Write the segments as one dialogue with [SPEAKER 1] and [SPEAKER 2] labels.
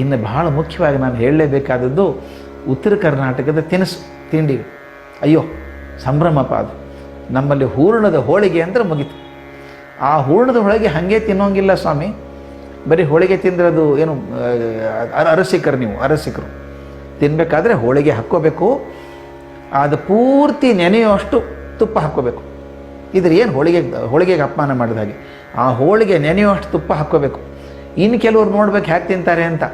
[SPEAKER 1] ಇನ್ನು ಬಹಳ ಮುಖ್ಯವಾಗಿ ನಾನು ಹೇಳಲೇಬೇಕಾದದ್ದು ಉತ್ತರ ಕರ್ನಾಟಕದ ತಿನಿಸು ತಿಂಡಿ ಅಯ್ಯೋ ಸಂಭ್ರಮಪ್ಪ ಅದು ನಮ್ಮಲ್ಲಿ ಹೂರ್ಣದ ಹೋಳಿಗೆ ಅಂದ್ರೆ ಮುಗೀತು. ಆ ಹೂರ್ಣದ ಹೋಳಿಗೆ ಹಾಗೆ ತಿನ್ನೋಂಗಿಲ್ಲ ಸ್ವಾಮಿ. ಬರೀ ಹೋಳಿಗೆ ತಿಂದರೆ ಅದು ಏನು ಅರಸಿಕರು ನೀವು, ಅರಸಿಕರು. ತಿನ್ನಬೇಕಾದ್ರೆ ಹೋಳಿಗೆ ಹಾಕ್ಕೋಬೇಕು. ಅದು ಪೂರ್ತಿ ನೆನೆಯುವಷ್ಟು ತುಪ್ಪ ಹಾಕ್ಕೋಬೇಕು. ಇದ್ರೆ ಏನು ಹೋಳಿಗೆ, ಹೋಳಿಗೆಗೆ ಅಪಮಾನ ಮಾಡಿದ ಹಾಗೆ. ಆ ಹೋಳಿಗೆ ನೆನೆಯುವಷ್ಟು ತುಪ್ಪ ಹಾಕ್ಕೋಬೇಕು. ಇನ್ನು ಕೆಲವ್ರು ನೋಡ್ಬೇಕು ಹ್ಯಾಕೆ ತಿಂತಾರೆ ಅಂತ.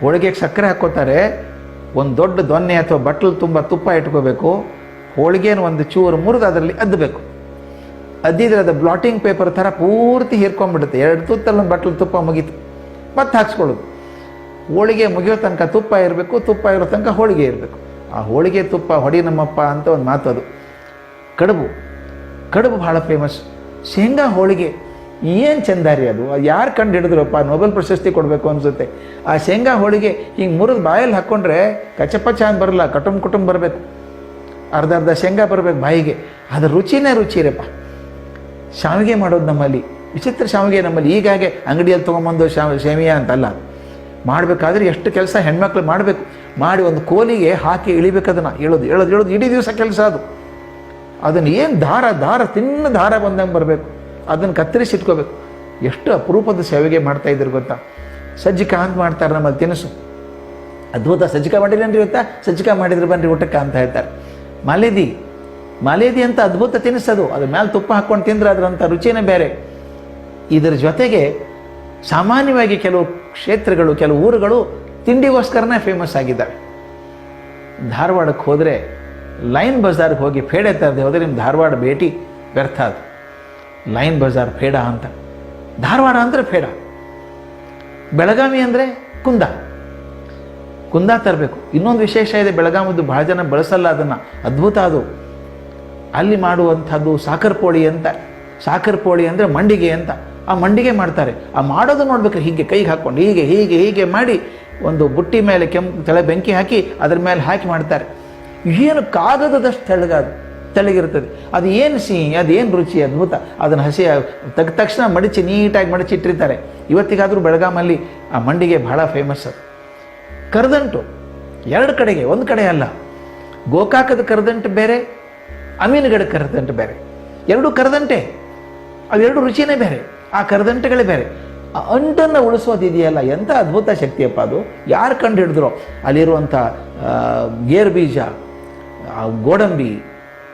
[SPEAKER 1] ಹೋಳಿಗೆಗೆ ಸಕ್ಕರೆ ಹಾಕ್ಕೋತಾರೆ ಒಂದು ದೊಡ್ಡ ದೊನ್ನೆ ಅಥವಾ ಬಟ್ಲು ತುಂಬ ತುಪ್ಪ ಇಟ್ಕೋಬೇಕು. ಹೋಳಿಗೆನ ಒಂದು ಚೂರು ಮುರಿದು ಅದರಲ್ಲಿ ಅದ್ದಬೇಕು ಅದ್ದಿದ್ರೆ ಅದು ಬ್ಲಾಟಿಂಗ್ ಪೇಪರ್ ಥರ ಪೂರ್ತಿ ಹೀರ್ಕೊಂಡ್ಬಿಡುತ್ತೆ. ಎರಡು ತುತ್ತಲ್ಲಿ ಒಂದು ಬಟ್ಲು ತುಪ್ಪ ಮುಗೀತು. ಮತ್ತೆ ಹಾಕ್ಸ್ಕೊಳ್ಳೋದು. ಹೋಳಿಗೆ ಮುಗಿಯೋ ತನಕ ತುಪ್ಪ ಇರಬೇಕು, ತುಪ್ಪ ಇರೋ ತನಕ ಹೋಳಿಗೆ ಇರಬೇಕು. ಆ ಹೋಳಿಗೆ ತುಪ್ಪ ಹೊಡಿ ನಮ್ಮಪ್ಪ ಅಂತ ಒಂದು ಮಾತು ಅದು. ಕಡುಬು. ಕಡುಬು ಭಾಳ ಫೇಮಸ್ ಶೇಂಗಾ ಹೋಳಿಗೆ. ಏನು ಚಂದಾರಿ ಅದು? ಯಾರು ಕಂಡು ಹಿಡಿದ್ರಪ್ಪ? ನೊಬೆಲ್ ಪ್ರಶಸ್ತಿ ಕೊಡಬೇಕು ಅನಿಸುತ್ತೆ. ಆ ಶೇಂಗಾ ಹೋಳಿಗೆ ಹಿಂಗೆ ಮುರಿದು ಬಾಯಲ್ಲಿ ಹಾಕ್ಕೊಂಡ್ರೆ ಕಚಪಚ ಅಂತ ಬರಲ್ಲ, ಕಟುಂಬ ಕುಟುಂಬ ಬರಬೇಕು. ಅರ್ಧ ಅರ್ಧ ಶೇಂಗಾ ಬರಬೇಕು ಬಾಯಿಗೆ. ಅದು ರುಚಿನೇ ರುಚಿ ರೀಪ್ಪ ಶಾವಿಗೆ ಮಾಡೋದು ನಮ್ಮಲ್ಲಿ. ವಿಚಿತ್ರ ಶಾವಿಗೆ ನಮ್ಮಲ್ಲಿ. ಈಗಾಗೆ ಅಂಗಡಿಯಲ್ಲಿ ತೊಗೊಂಬಂದು ಶಾವ್ ಶೇಮಿಯಾ ಅಂತಲ್ಲ. ಮಾಡಬೇಕಾದ್ರೆ ಎಷ್ಟು ಕೆಲಸ ಹೆಣ್ಮಕ್ಳು ಮಾಡಬೇಕು. ಮಾಡಿ ಒಂದು ಕೋಲಿಗೆ ಹಾಕಿ ಇಳಿಬೇಕು ಅದನ್ನು. ಹೇಳೋದು ಹೇಳೋದು ಹೇಳೋದು ಇಡೀ ದಿವಸ ಕೆಲಸ ಅದು. ಅದನ್ನು ಏನು ದಾರ ದಾರ ತಿನ್ನ ದಾರ ಬಂದಂಗೆ ಬರಬೇಕು. ಅದನ್ನು ಕತ್ತರಿಸಿ ಇಟ್ಕೋಬೇಕು ಎಷ್ಟು ಅಪರೂಪದ ಸೇವೆಗೆ ಮಾಡ್ತಾ ಇದ್ರು ಗೊತ್ತಾ? ಸಜ್ಜಿಕ ಅಂತ ಮಾಡ್ತಾರೆ ನಮ್ಮಲ್ಲಿ ತಿನಿಸು. ಅದ್ಭುತ ಸಜ್ಜಿಕ ಮಾಡಿರೇನ್ರಿ ಗೊತ್ತಾ? ಸಜ್ಜಿಕ ಮಾಡಿದ್ರೆ ಬನ್ರಿ ಊಟಕ್ಕೆ ಅಂತ ಹೇಳ್ತಾರೆ. ಮಾಲೇದಿ ಮಾಲೇದಿ ಅಂತ ಅದ್ಭುತ ತಿನಿಸದು. ಅದ್ರ ಮೇಲೆ ತುಪ್ಪ ಹಾಕ್ಕೊಂಡು ತಿಂದ್ರೆ ಅದರಂಥ ರುಚಿನೇ ಬೇರೆ. ಇದರ ಜೊತೆಗೆ ಸಾಮಾನ್ಯವಾಗಿ ಕೆಲವು ಕ್ಷೇತ್ರಗಳು, ಕೆಲವು ಊರುಗಳು ತಿಂಡಿಗೋಸ್ಕರನೇ ಫೇಮಸ್ ಆಗಿದ್ದಾವೆ. ಧಾರವಾಡಕ್ಕೆ ಹೋದರೆ ಲೈನ್ ಬಜಾರ್ಗೆ ಹೋಗಿ ಪೇಡೆ ತರದೆ ಹೋದರೆ ನಿಮ್ಮ ಧಾರವಾಡ ಭೇಟಿ ವ್ಯರ್ಥ ಅದು. ಲೈನ್ ಬಜಾರ್ ಫೇಡ ಅಂತ. ಧಾರವಾಡ ಅಂದರೆ ಫೇಡ ಬೆಳಗಾವಿ ಅಂದರೆ ಕುಂದ. ಕುಂದ ತರಬೇಕು. ಇನ್ನೊಂದು ವಿಶೇಷ ಇದೆ ಬೆಳಗಾವಿದ್ದು ಭಾಳ ಜನ ಬಳಸಲ್ಲ ಅದನ್ನು. ಅದ್ಭುತ ಅದು. ಅಲ್ಲಿ ಮಾಡುವಂಥದ್ದು ಸಾಕರ್ ಪೋಳಿ ಅಂತ. ಸಾಕರ್ ಪೋಳಿ ಅಂದರೆ ಮಂಡಿಗೆ ಅಂತ. ಆ ಮಂಡಿಗೆ ಮಾಡ್ತಾರೆ. ಆ ಮಾಡೋದು ನೋಡ್ಬೇಕು, ಹೀಗೆ ಕೈಗೆ ಹಾಕ್ಕೊಂಡು ಹೀಗೆ ಹೀಗೆ ಹೀಗೆ ಮಾಡಿ ಒಂದು ಬುಟ್ಟಿ ಮೇಲೆ ಕೆಂಪು ತಲೆ ಬೆಂಕಿ ಹಾಕಿ ಅದ್ರ ಮೇಲೆ ಹಾಕಿ ಮಾಡ್ತಾರೆ. ಏನು ಕಾಗದದಷ್ಟು ತೆಳ್ಳಗಾದು. ತೆಳ್ಳಗಿರ್ತದೆ ಅದು ಏನು ಸಿಹಿ ಅದು ಏನು ರುಚಿ ಅದ್ಭುತ. ಅದನ್ನು ಹಸಿ ತಗ್ ತಕ್ಷಣ ಮಡಚಿ ನೀಟಾಗಿ ಮಡಚಿ ಇಟ್ಟಿರ್ತಾರೆ. ಇವತ್ತಿಗಾದರೂ ಬೆಳಗಾಮಲ್ಲಿ ಆ ಮಂಡಿಗೆ ಬಹಳ ಫೇಮಸ್ ಅದು. ಕರದಂಟು ಎರಡು ಕಡೆಗೆ ಒಂದು ಕಡೆ ಅಲ್ಲ. ಗೋಕಾಕದ ಕರದಂಟು ಬೇರೆ ಅಮೀನುಗಡ ಕರದಂಟು ಬೇರೆ. ಎರಡು ಕರದಂಟೆ ಅವೆರಡು ರುಚಿನೇ ಬೇರೆ. ಆ ಕರದಂಟುಗಳೇ ಬೇರೆ. ಆ ಅಂಟನ್ನು ಉಳಿಸೋದು ಇದೆಯಲ್ಲ ಎಂಥ ಅದ್ಭುತ ಶಕ್ತಿಯಪ್ಪ ಅದು. ಯಾರು ಕಂಡು ಹಿಡಿದ್ರು ಅಲ್ಲಿರುವಂಥ ಗೇರು ಬೀಜ ಆ, ಗೋಡಂಬಿ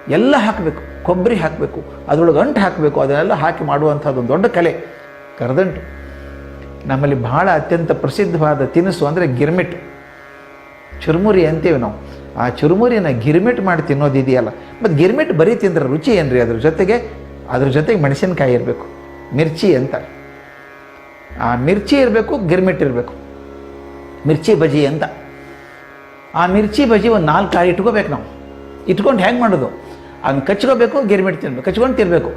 [SPEAKER 1] ಎಲ್ಲ ಹಾಕಬೇಕು, ಕೊಬ್ಬರಿ ಹಾಕಬೇಕು, ಅದರೊಳಗೆ ಅಂಟು ಹಾಕಬೇಕು, ಅದನ್ನೆಲ್ಲ ಹಾಕಿ ಮಾಡುವಂಥದ್ದು ದೊಡ್ಡ ಕಲೆ. ಕರದಂಟು. ನಮ್ಮಲ್ಲಿ ಬಹಳ ಅತ್ಯಂತ ಪ್ರಸಿದ್ಧವಾದ ತಿನಿಸು ಅಂದರೆ ಗಿರ್ಮಿಟ್. ಚುರುಮುರಿ ಅಂತೀವಿ ನಾವು. ಆ ಚುರುಮುರಿನ ಗಿರ್ಮಿಟ್ ಮಾಡಿ ತಿನ್ನೋದು ಇದೆಯಲ್ಲ? ಮತ್ತು ಗಿರ್ಮಿಟ್ ಬರೀ ತಿಂದ್ರೆ ರುಚಿ ಏನ್ರಿ? ಅದ್ರ ಜೊತೆಗೆ ಅದ್ರ ಜೊತೆಗೆ ಮೆಣಸಿನ್ಕಾಯಿ ಇರಬೇಕು. ಮಿರ್ಚಿ ಅಂತ ಆ ಮಿರ್ಚಿ ಇರಬೇಕು, ಗಿರ್ಮಿಟ್ ಇರಬೇಕು. ಮಿರ್ಚಿ ಬಜಿ ಅಂತ. ಆ ಮಿರ್ಚಿ ಬಜಿ ಒಂದು ನಾಲ್ಕು ಕಾಯಿ ಇಟ್ಕೋಬೇಕು ನಾವು. ಇಟ್ಕೊಂಡು ಹೆಂಗೆ ಮಾಡೋದು? ಹಂಗೆ ಕಚ್ಕೋಬೇಕು, ಗಿರ್ಮಿಟ್ ತಿನ್ಬೇಕು, ಕಚ್ಕೊಂಡು ತಿನ್ನಬೇಕು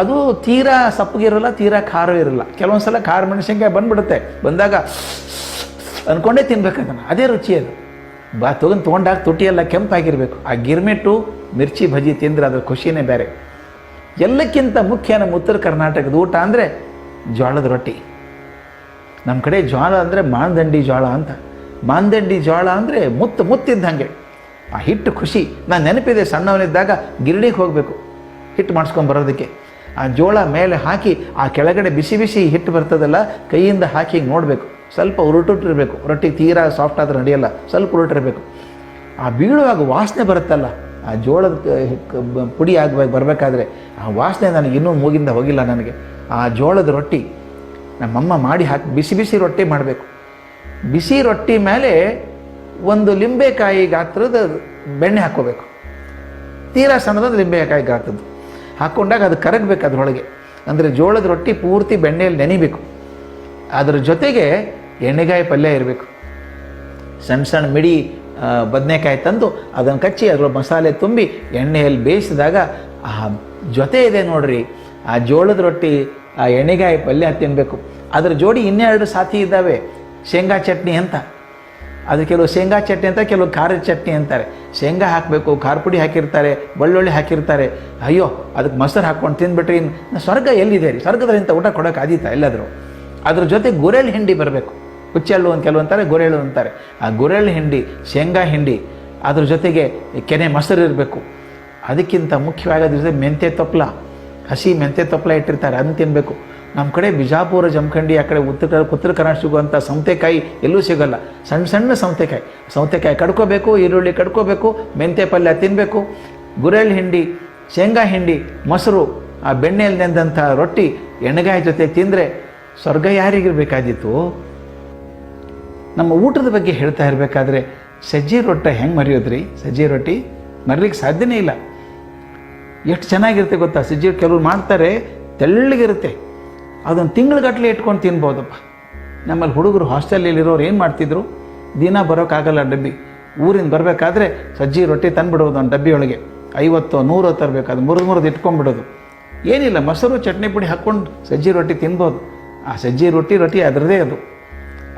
[SPEAKER 1] ಅದು ತೀರಾ ಸಪ್ಪಗಿರಲ್ಲ ತೀರಾ ಖಾರ ಇರಲ್ಲ. ಕೆಲವೊಂದು ಸಲ ಖಾರ ಮೆಣಸಿನ್ಕಾಯಿ ಬಂದ್ಬಿಡುತ್ತೆ. ಬಂದಾಗ ಅಂದ್ಕೊಂಡೇ ತಿನ್ಬೇಕು ಅದನ್ನು. ಅದೇ ರುಚಿ ಅದು. ಬಾ, ತೊಗೊಂಡು ತೊಗೊಂಡಾಗ ತುಟಿಯೆಲ್ಲ ಕೆಂಪಾಗಿರಬೇಕು. ಆ ಗಿರ್ಮಿಟ್ಟು ಮಿರ್ಚಿ, ಭಜಿ ತಿಂದರೆ ಅದ್ರ ಖುಷಿನೇ ಬೇರೆ. ಎಲ್ಲಕ್ಕಿಂತ ಮುಖ್ಯ ನಮ್ಮ ಉತ್ತರ ಕರ್ನಾಟಕದ ಊಟ ಅಂದರೆ ಜೋಳದ ರೊಟ್ಟಿ. ನಮ್ಮ ಕಡೆ ಜೋಳ ಅಂದರೆ ಮಾನದಂಡಿ ಜೋಳ ಅಂತ. ಮಾನದಂಡಿ ಜೋಳ ಅಂದರೆ ಮುತ್ತು, ಮುತ್ತಿದ್ದಂಗೆ. ಆ ಹಿಟ್ಟು ಖುಷಿ. ನಾನು ನೆನಪಿದೆ ಸಣ್ಣವನಿದ್ದಾಗ ಗಿರಣಿಗೆ ಹೋಗಬೇಕು, ಹಿಟ್ಟು ಮಾಡಿಸ್ಕೊಂಡು ಬರೋದಕ್ಕೆ. ಆ ಜೋಳ ಮೇಲೆ ಹಾಕಿ, ಆ ಕೆಳಗಡೆ ಬಿಸಿ ಬಿಸಿ ಹಿಟ್ಟು ಬರ್ತದಲ್ಲ, ಕೈಯಿಂದ ಹಾಕಿ ನೋಡಬೇಕು. ಸ್ವಲ್ಪ ಉರುಟುಟ್ಟಿರಬೇಕು. ರೊಟ್ಟಿ ತೀರಾ ಸಾಫ್ಟ್ ಆದರೆ ನಡೆಯಲ್ಲ, ಸ್ವಲ್ಪ ಉರುಟಿರಬೇಕು. ಆ ಬೀಳುವಾಗ ವಾಸನೆ ಬರುತ್ತಲ್ಲ, ಆ ಜೋಳದ ಪುಡಿ ಆಗುವಾಗ ಬರಬೇಕಾದ್ರೆ, ಆ ವಾಸನೆ ನನಗೆ ಇನ್ನೂ ಮೂಗಿಂದ ಹೋಗಿಲ್ಲ ನನಗೆ. ಆ ಜೋಳದ ರೊಟ್ಟಿ ನಮ್ಮಮ್ಮ ಮಾಡಿ ಹಾಕಿ, ಬಿಸಿ ಬಿಸಿ ರೊಟ್ಟಿ ಮಾಡಬೇಕು. ಬಿಸಿ ರೊಟ್ಟಿ ಮೇಲೆ ಒಂದು ಲಿಂಬೆಕಾಯಿ ಗಾತ್ರದ ಬೆಣ್ಣೆ ಹಾಕ್ಕೋಬೇಕು. ತೀರಾ ಸಣ್ಣದ ಲಿಂಬೆಕಾಯಿ ಗಾತ್ರದ್ದು ಹಾಕ್ಕೊಂಡಾಗ ಅದು ಕರಗಬೇಕು ಅದರೊಳಗೆ. ಅಂದರೆ ಜೋಳದ ರೊಟ್ಟಿ ಪೂರ್ತಿ ಬೆಣ್ಣೆಯಲ್ಲಿ ನೆನಿಬೇಕು. ಅದರ ಜೊತೆಗೆ ಎಣ್ಣೆಗಾಯಿ ಪಲ್ಯ ಇರಬೇಕು. ಸಣ್ಣ ಸಣ್ಣ ಮಿಡಿ ಬದನೆಕಾಯಿ ತಂದು ಅದನ್ನು ಕಚ್ಚಿ ಅದರ ಮಸಾಲೆ ತುಂಬಿ ಎಣ್ಣೆಯಲ್ಲಿ ಬೇಯಿಸಿದಾಗ ಆ ಜೊತೆ ಇದೆ ನೋಡ್ರಿ. ಆ ಜೋಳದ ರೊಟ್ಟಿ, ಆ ಎಣ್ಣೆಗಾಯಿ ಪಲ್ಯ ತಿನ್ನಬೇಕು ಅದರ ಜೋಡಿ ಇನ್ನೆರಡು ಸಾಥಿ ಇದ್ದಾವೆ. ಶೇಂಗಾ ಚಟ್ನಿ ಅಂತ. ಅದು ಕೆಲವು ಶೇಂಗಾ ಚಟ್ನಿ ಅಂತ, ಕೆಲವು ಖಾರದ ಚಟ್ನಿ ಅಂತಾರೆ. ಶೇಂಗಾ ಹಾಕಬೇಕು, ಖಾರ ಪುಡಿ ಹಾಕಿರ್ತಾರೆ ಬೆಳ್ಳುಳ್ಳಿ ಹಾಕಿರ್ತಾರೆ. ಅಯ್ಯೋ, ಅದಕ್ಕೆ ಮೊಸರು ಹಾಕ್ಕೊಂಡು ತಿಂದ್ಬಿಟ್ರಿ ಇನ್ನು ಸ್ವರ್ಗ ಎಲ್ಲಿದೆ ರೀ? ಸ್ವರ್ಗದಲ್ಲಿ ಇಂಥ ಊಟ ಕೊಡೋಕೆ ಆದೀತ ಎಲ್ಲಾದರೂ? ಅದ್ರ ಜೊತೆ ಗುರೆಳ್ಳು ಹಿಂಡಿ ಬರಬೇಕು. ಹುಚ್ಚೆಳ್ಳು ಅಂತ ಕೆಲವು ಅಂತಾರೆ, ಗೊರೆಳ್ಳು ಅಂತಾರೆ. ಆ ಗೊರೆಳ್ಳು ಹಿಂಡಿ, ಶೇಂಗಾ ಹಿಂಡಿ, ಅದ್ರ ಜೊತೆಗೆ ಕೆನೆ ಮೊಸರು ಇರಬೇಕು. ಅದಕ್ಕಿಂತ ಮುಖ್ಯವಾಗಿ ಅದ್ರ ಜೊತೆ ಮೆಂತೆ ತೊಪ್ಪಲ ಹಸಿ ಮೆಂತೆ ತೊಪ್ಲ ಇಟ್ಟಿರ್ತಾರೆ, ಅದನ್ನು ತಿನ್ನಬೇಕು ನಮ್ಮ ಕಡೆ ಬಿಜಾಪುರ, ಜಮಖಂಡಿ, ಆ ಕಡೆ ಉತ್ತರ ಉತ್ತರ ಕರ್ನಾಟಕ ಸಿಗುವಂಥ ಸೌತೆಕಾಯಿ ಎಲ್ಲೂ ಸಿಗೋಲ್ಲ. ಸಣ್ಣ ಸಣ್ಣ ಸೌತೆಕಾಯಿ. ಸೌತೆಕಾಯಿ ಕಡ್ಕೋಬೇಕು, ಈರುಳ್ಳಿ ಕಡ್ಕೋಬೇಕು ಮೆಂತೆ ಪಲ್ಯ ತಿನ್ನಬೇಕು ಗುರೆಳ್ಳು ಹಿಂಡಿ, ಶೇಂಗಾ ಹಿಂಡಿ, ಮೊಸರು, ಆ ಬೆಣ್ಣೆಯಲ್ಲಿ ನೆಂದಂಥ ರೊಟ್ಟಿ ಎಣ್ಣೆಗಾಯಿ ಜೊತೆ ತಿಂದರೆ ಸ್ವರ್ಗ ಯಾರಿಗಿರಬೇಕಾದಿತ್ತು ನಮ್ಮ ಊಟದ ಬಗ್ಗೆ ಹೇಳ್ತಾ ಇರಬೇಕಾದ್ರೆ ಸಜ್ಜಿ ರೊಟ್ಟಿ ಹೆಂಗೆ ಮರೆಯೋದ್ರಿ? ಸಜ್ಜಿ ರೊಟ್ಟಿ ಮರೀಲಿಕ್ಕೆ ಸಾಧ್ಯನೇ ಇಲ್ಲ. ಎಷ್ಟು ಚೆನ್ನಾಗಿರುತ್ತೆ ಗೊತ್ತಾ? ಸಜ್ಜಿ ಕೆಲವ್ರು ಮಾಡ್ತಾರೆ, ತೆಳ್ಳಗಿರುತ್ತೆ. ಅದನ್ನು ತಿಂಗಳಗಟ್ಟಲೆ ಇಟ್ಕೊಂಡು ತಿನ್ಬೋದಪ್ಪ. ನಮ್ಮಲ್ಲಿ ಹುಡುಗರು ಹಾಸ್ಟೆಲಲ್ಲಿರೋರು ಏನು ಮಾಡ್ತಿದ್ರು? ದಿನ ಬರೋಕ್ಕಾಗಲ್ಲ ಡಬ್ಬಿ. ಊರಿಂದ ಬರಬೇಕಾದ್ರೆ ಸಜ್ಜಿ ರೊಟ್ಟಿ ತಂದುಬಿಡೋದು ಒಂದು ಡಬ್ಬಿಯೊಳಗೆ. ಐವತ್ತೋ, ನೂರು ತರಬೇಕು ಅದು ಮುರಿದು ಮುರಿದು ಇಟ್ಕೊಂಡ್ಬಿಡೋದು. ಏನಿಲ್ಲ, ಮೊಸರು, ಚಟ್ನಿ ಪುಡಿ ಹಾಕ್ಕೊಂಡು ಸಜ್ಜಿ ರೊಟ್ಟಿ ತಿನ್ಬೋದು. ಆ ಸಜ್ಜಿ ರೊಟ್ಟಿ ರೊಟ್ಟಿ ಅದರದೇ ಅದು.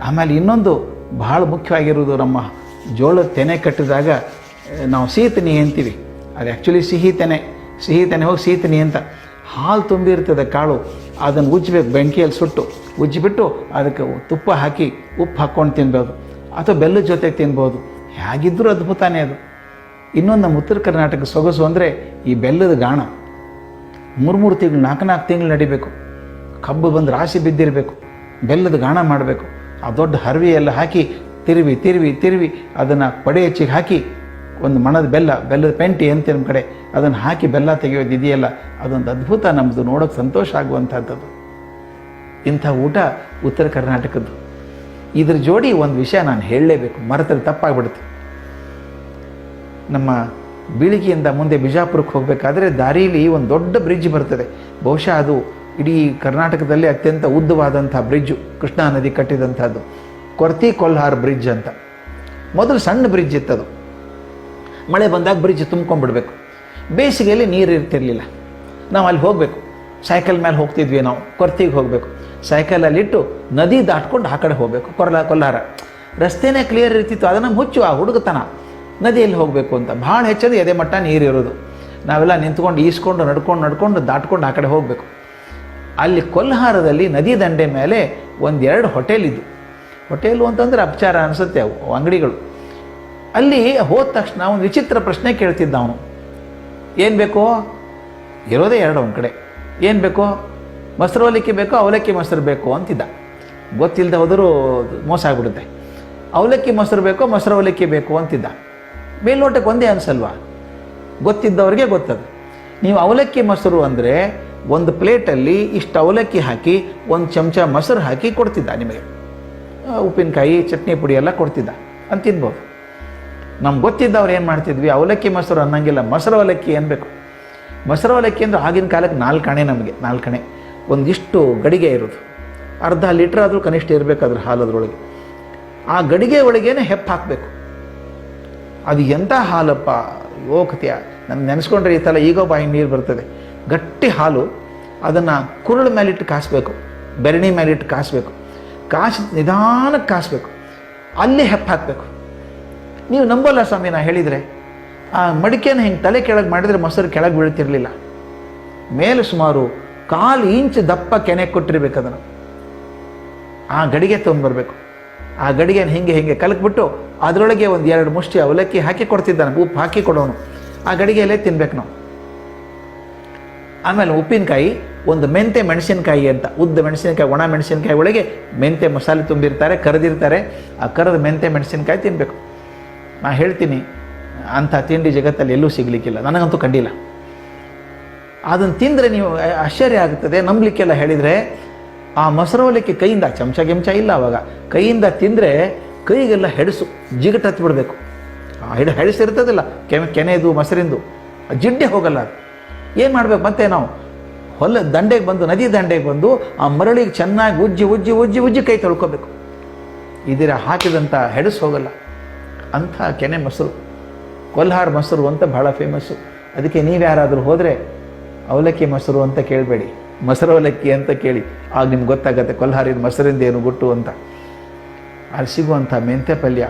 [SPEAKER 1] ಆಮೇಲೆ ಇನ್ನೊಂದು ಭಾಳ ಮುಖ್ಯವಾಗಿರೋದು ನಮ್ಮ ಜೋಳದ ತೆನೆ ಕಟ್ಟಿದಾಗ ನಾವು ಸೀತನಿ ಅಂತೀವಿ. ಅದು ಆ್ಯಕ್ಚುಲಿ ಸಿಹಿ ತೆನೆ ಸಿಹಿ ತೆನೆ ಹೋಗಿ ಸೀತನಿ ಅಂತ. ಹಾಲು ತುಂಬಿರ್ತದೆ ಕಾಳು. ಅದನ್ನು ಉಜ್ಜಬೇಕು, ಬೆಂಕಿಯಲ್ಲಿ ಸುಟ್ಟು, ಉಜ್ಜಿಬಿಟ್ಟು ಅದಕ್ಕೆ ತುಪ್ಪ ಹಾಕಿ ಉಪ್ಪು ಹಾಕ್ಕೊಂಡು ತಿನ್ಬೋದು. ಅಥವಾ ಬೆಲ್ಲದ ಜೊತೆಗೆ ತಿನ್ಬೋದು. ಹೇಗಿದ್ದರೂ ಅದ್ಭುತಾನೇ ಅದು. ಇನ್ನೊಂದು ನಮ್ಮ ಉತ್ತರ ಕರ್ನಾಟಕ ಸೊಗಸು ಅಂದರೆ ಈ ಬೆಲ್ಲದ ಗಾಣ. ಮೂರು ಮೂರು ತಿಂಗಳು ನಾಲ್ಕು ನಾಲ್ಕು ತಿಂಗಳು ನಡಿಬೇಕು. ಕಬ್ಬು ಬಂದು ರಾಶಿ ಬಿದ್ದಿರಬೇಕು. ಬೆಲ್ಲದ ಗಾಣ ಮಾಡಬೇಕು. ಆ ದೊಡ್ಡ ಹರವಿಯೆಲ್ಲ ಹಾಕಿ ತಿರುವಿ ತಿರುವಿ ತಿರುವಿ ಅದನ್ನು ಪಡೆ ಹೆಚ್ಚಿಗೆ ಹಾಕಿ ಒಂದು ಮಣದ ಬೆಲ್ಲ, ಬೆಲ್ಲದ ಪೆಂಟಿ ಅಂತ ನಮ್ಮ ಕಡೆ ಅದನ್ನು ಹಾಕಿ ಬೆಲ್ಲ ತೆಗೆಯೋದು ಇದೆಯಲ್ಲ, ಅದೊಂದು ಅದ್ಭುತ ನಮ್ಮದು ನೋಡೋಕೆ ಸಂತೋಷ ಆಗುವಂಥದ್ದು ಇಂಥ ಊಟ ಉತ್ತರ ಕರ್ನಾಟಕದ್ದು. ಇದ್ರ ಜೋಡಿ ಒಂದು ವಿಷಯ ನಾನು ಹೇಳಲೇಬೇಕು, ಮರೆತರೆ ತಪ್ಪಾಗ್ಬಿಡುತ್ತೆ. ನಮ್ಮ ಬೀಳಿಗೆಯಿಂದ ಮುಂದೆ ಬಿಜಾಪುರಕ್ಕೆ ಹೋಗಬೇಕಾದ್ರೆ ದಾರಿಯಲ್ಲಿ ಒಂದು ದೊಡ್ಡ ಬ್ರಿಡ್ಜ್ ಬರ್ತದೆ. ಬಹುಶಃ ಅದು ಇಡೀ ಕರ್ನಾಟಕದಲ್ಲಿ ಅತ್ಯಂತ ಉದ್ದವಾದಂಥ ಬ್ರಿಡ್ಜು, ಕೃಷ್ಣಾ ನದಿ ಕಟ್ಟಿದಂಥದ್ದು. ಕೊರ್ತಿ ಕೊಲ್ಹಾರ್ ಬ್ರಿಡ್ಜ್ ಅಂತ. ಮೊದಲು ಸಣ್ಣ ಬ್ರಿಡ್ಜ್ ಇತ್ತದು. ಮಳೆ ಬಂದಾಗ ಬ್ರಿಡ್ಜ್ ತುಂಬ್ಕೊಂಡ್ಬಿಡ್ಬೇಕು. ಬೇಸಿಗೆಯಲ್ಲಿ ನೀರು ಇರ್ತಿರಲಿಲ್ಲ. ನಾವು ಅಲ್ಲಿ ಹೋಗಬೇಕು. ಸೈಕಲ್ ಮೇಲೆ ಹೋಗ್ತಿದ್ವಿ ನಾವು. ಕೊರ್ತಿಗೆ ಹೋಗಬೇಕು. ಸೈಕಲಲ್ಲಿಟ್ಟು ನದಿ ದಾಟ್ಕೊಂಡು ಆ ಕಡೆ ಹೋಗಬೇಕು. ಕೊರಲ ಕೊಲ್ಲಾರ ರಸ್ತೆನೇ ಕ್ಲಿಯರ್ ಇರ್ತಿತ್ತು. ಅದನ್ನು ಮುಚ್ಚು ಆ ಹುಡುಗತನ. ನದಿಯಲ್ಲಿ ಹೋಗಬೇಕು ಅಂತ. ಭಾಳ ಹೆಚ್ಚದು ಎದೆ ಮಟ್ಟ ನೀರು ಇರೋದು. ನಾವೆಲ್ಲ ನಿಂತ್ಕೊಂಡು ಈಸ್ಕೊಂಡು, ನಡ್ಕೊಂಡು ನಡ್ಕೊಂಡು ದಾಟ್ಕೊಂಡು ಆ ಕಡೆ ಹೋಗಬೇಕು. ಅಲ್ಲಿ ಕೊಲ್ಹಾರದಲ್ಲಿ ನದಿ ದಂಡೆ ಮೇಲೆ ಒಂದೆರಡು ಹೋಟೆಲ್ ಇದ್ದು ಹೋಟೆಲು ಅಂತಂದ್ರೆ ಅಪಚಾರ ಅನಿಸುತ್ತೆ ಅವು. ಅಂಗಡಿಗಳು. ಅಲ್ಲಿ ಹೋದ ತಕ್ಷಣ ಒಂದು ವಿಚಿತ್ರ ಪ್ರಶ್ನೆ ಕೇಳ್ತಿದ್ದ ಅವನು. ಏನು ಬೇಕೋ? ಇರೋದೇ ಎರಡು ಒಂದು ಕಡೆ. ಏನು ಬೇಕೋ? ಮೊಸರು ಅವಲಕ್ಕಿ ಬೇಕೋ, ಅವಲಕ್ಕಿ ಮೊಸರು ಬೇಕು ಅಂತಿದ್ದ. ಗೊತ್ತಿಲ್ಲದೆ ಹೋದರೂ ಮೋಸ ಆಗ್ಬಿಡುತ್ತೆ. ಅವಲಕ್ಕಿ ಮೊಸರು ಬೇಕೋ, ಮೊಸರು ಅವಲಕ್ಕಿ ಬೇಕು ಅಂತಿದ್ದ. ಮೇಲ್ನೋಟಕ್ಕೆ ಒಂದೇ ಅನಿಸಲ್ವಾ? ಗೊತ್ತಿದ್ದವ್ರಿಗೆ ಗೊತ್ತದು. ನೀವು ಅವಲಕ್ಕಿ ಮೊಸರು ಅಂದರೆ ಒಂದು ಪ್ಲೇಟಲ್ಲಿ ಇಷ್ಟು ಅವಲಕ್ಕಿ ಹಾಕಿ, ಒಂದು ಚಮಚ ಮೊಸರು ಹಾಕಿ ಕೊಡ್ತಿದ್ದ ನಿಮಗೆ. ಉಪ್ಪಿನಕಾಯಿ, ಚಟ್ನಿ ಪುಡಿ ಎಲ್ಲ ಕೊಡ್ತಿದ್ದ. ಅಂತ ತಿನ್ಬೋದು ನಮ್ಗೆ ಗೊತ್ತಿದ್ದವ್ರು ಏನು ಮಾಡ್ತಿದ್ವಿ? ಅವಲಕ್ಕಿ ಮೊಸರು ಅನ್ನಂಗಿಲ್ಲ. ಮೊಸರು ಅವಲಕ್ಕಿ ಅನ್ಬೇಕು ಮೊಸರು ಅವಲಕ್ಕಿ ಅಂದರೆ ಆಗಿನ ಕಾಲಕ್ಕೆ ನಾಲ್ಕಣೆ ನಮಗೆ ನಾಲ್ಕಣೆ ಒಂದಿಷ್ಟು ಗಡಿಗೆ ಇರೋದು. ಅರ್ಧ ಲೀಟ್ರ್ ಆದರೂ ಕನಿಷ್ಠ ಇರಬೇಕು ಅದ್ರ ಹಾಲು ಅದರೊಳಗೆ ಆ ಗಡಿಗೆ ಒಳಗೇನೆ ಹೆಪ್ಪು ಹಾಕಬೇಕು. ಅದು ಎಂಥ ಹಾಲಪ್ಪ? ಯೋಕತ್ಯ ನಾನು ನೆನೆಸ್ಕೊಂಡ್ರೆ ಈ ಥರ ಈಗ ಬಾಯಿ ನೀರು ಬರ್ತದೆ. ಗಟ್ಟಿ ಹಾಲು, ಅದನ್ನು ಕುರುಳ ಮೇಲಿಟ್ಟು ಕಾಸಬೇಕು. ಬೆರಣಿ ಮೇಲಿಟ್ಟು ಕಾಸಬೇಕು. ಕಾಸಿ ನಿಧಾನಕ್ಕೆ ಕಾಸಬೇಕು. ಅಲ್ಲಿ ಹೆಪ್ಪು ಹಾಕಬೇಕು. ನೀವು ನಂಬಲ್ಲ ಸ್ವಾಮಿ ನಾನು ಹೇಳಿದರೆ. ಆ ಮಡಿಕೆನ ಹಿಂಗೆ ತಲೆ ಕೆಳಗೆ ಮಾಡಿದರೆ ಮೊಸರು ಕೆಳಗೆ ಬೀಳ್ತಿರಲಿಲ್ಲ. ಮೇಲೆ ಸುಮಾರು ಕಾಲು ಇಂಚ್ ದಪ್ಪ ಕೆನೆ ಕೊಟ್ಟಿರ್ಬೇಕು ಅದನ್ನು. ಆ ಗಡಿಗೆ ತೊಗೊಂಡ್ಬರ್ಬೇಕು. ಆ ಗಡಿಗೆನ ಹಿಂಗೆ ಹಿಂಗೆ ಕಲಕ್ಬಿಟ್ಟು ಅದರೊಳಗೆ ಒಂದು ಎರಡು ಮುಷ್ಟಿ ಅವಲಕ್ಕಿ ಹಾಕಿ ಕೊಡ್ತಿದ್ದಾನೆ, ಉಪ್ಪು ಹಾಕಿ ಕೊಡೋನು. ಆ ಗಡಿಗೆಯಲ್ಲೇ ತಿನ್ಬೇಕು ನಾವು. ಆಮೇಲೆ ಉಪ್ಪಿನಕಾಯಿ, ಒಂದು ಮೆಂತೆ ಮೆಣಸಿನಕಾಯಿ ಅಂತ, ಉದ್ದ ಮೆಣಸಿನಕಾಯಿ, ಒಣ ಮೆಣಸಿನಕಾಯಿ ಒಳಗೆ ಮೆಂತೆ ಮಸಾಲೆ ತುಂಬಿರ್ತಾರೆ, ಕರೆದಿರ್ತಾರೆ. ಆ ಕರೆದ ಮೆಂತೆ ಮೆಣಸಿನಕಾಯಿ ತಿನ್ನಬೇಕು ನಾ ಹೇಳ್ತೀನಿ, ಅಂಥ ತಿಂಡಿ ಜಗತ್ತಲ್ಲಿ ಎಲ್ಲೂ ಸಿಗಲಿಕ್ಕಿಲ್ಲ. ನನಗಂತೂ ಕಂಡಿಲ್ಲ. ಅದನ್ನು ತಿಂದರೆ ನೀವು ಆಶ್ಚರ್ಯ ಆಗುತ್ತದೆ ನಂಬಲಿಕ್ಕೆಲ್ಲ ಹೇಳಿದರೆ, ಆ ಮೊಸರು ಅವಲಕ್ಕಿ ಕೈಯಿಂದ, ಚಮಚ ಗೆಮಚ ಇಲ್ಲ ಅವಾಗ, ಕೈಯಿಂದ ತಿಂದರೆ ಕೈಗೆಲ್ಲ ಹೆಡಸು, ಜಿಗಟ್ ಹತ್ತಿ ಬಿಡಬೇಕು. ಆ, ಹಿಡ ಹೆಡಸಿರ್ತದಿಲ್ಲ ಕೆನೆ ಕೆನೆದು, ಮೊಸರಿಂದು ಜಿಡ್ಡೆ ಹೋಗಲ್ಲ ಅದು. ಏನು ಮಾಡಬೇಕು ಮತ್ತೆ ನಾವು? ಹೊಲ ದಂಡೆಗೆ ಬಂದು, ನದಿ ದಂಡೆಗೆ ಬಂದು, ಆ ಮರಳಿಗೆ ಚೆನ್ನಾಗಿ ಉಜ್ಜಿ ಉಜ್ಜಿ ಉಜ್ಜಿ ಉಜ್ಜಿ ಕೈ ತೊಳ್ಕೊಬೇಕು. ಇದರ ಹಾಕಿದಂಥ ಹೆಡಸು ಹೋಗಲ್ಲ. ಅಂಥ ಕೆನೆ ಮೊಸರು, ಕೊಲ್ಹಾರ್ ಮೊಸರು ಅಂತ ಭಾಳ ಫೇಮಸ್ಸು ಅದಕ್ಕೆ ನೀವು ಯಾರಾದರೂ ಹೋದರೆ ಅವಲಕ್ಕಿ ಮೊಸರು ಅಂತ ಕೇಳಬೇಡಿ. ಮೊಸರು ಅವಲಕ್ಕಿ ಅಂತ ಕೇಳಿ, ಆಗ ನಿಮ್ಗೆ ಗೊತ್ತಾಗತ್ತೆ ಕೊಲ್ಹಾರಿನ ಮೊಸರಿಂದ ಏನು ಗುಟ್ಟು ಅಂತ. ಅಲ್ಲಿ ಸಿಗುವಂಥ ಮೆಂತೆ ಪಲ್ಯ,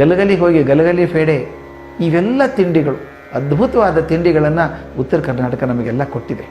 [SPEAKER 1] ಗಲಗಲಿ ಹೋಗಿ ಗಲಗಲಿ ಫೇಡೆ ಇವೆಲ್ಲ ತಿಂಡಿಗಳು, ಅದ್ಭುತವಾದ ತಿಂಡಿಗಳನ್ನು ಉತ್ತರ ಕರ್ನಾಟಕ ನಮಗೆಲ್ಲ ಕೊಟ್ಟಿದೆ.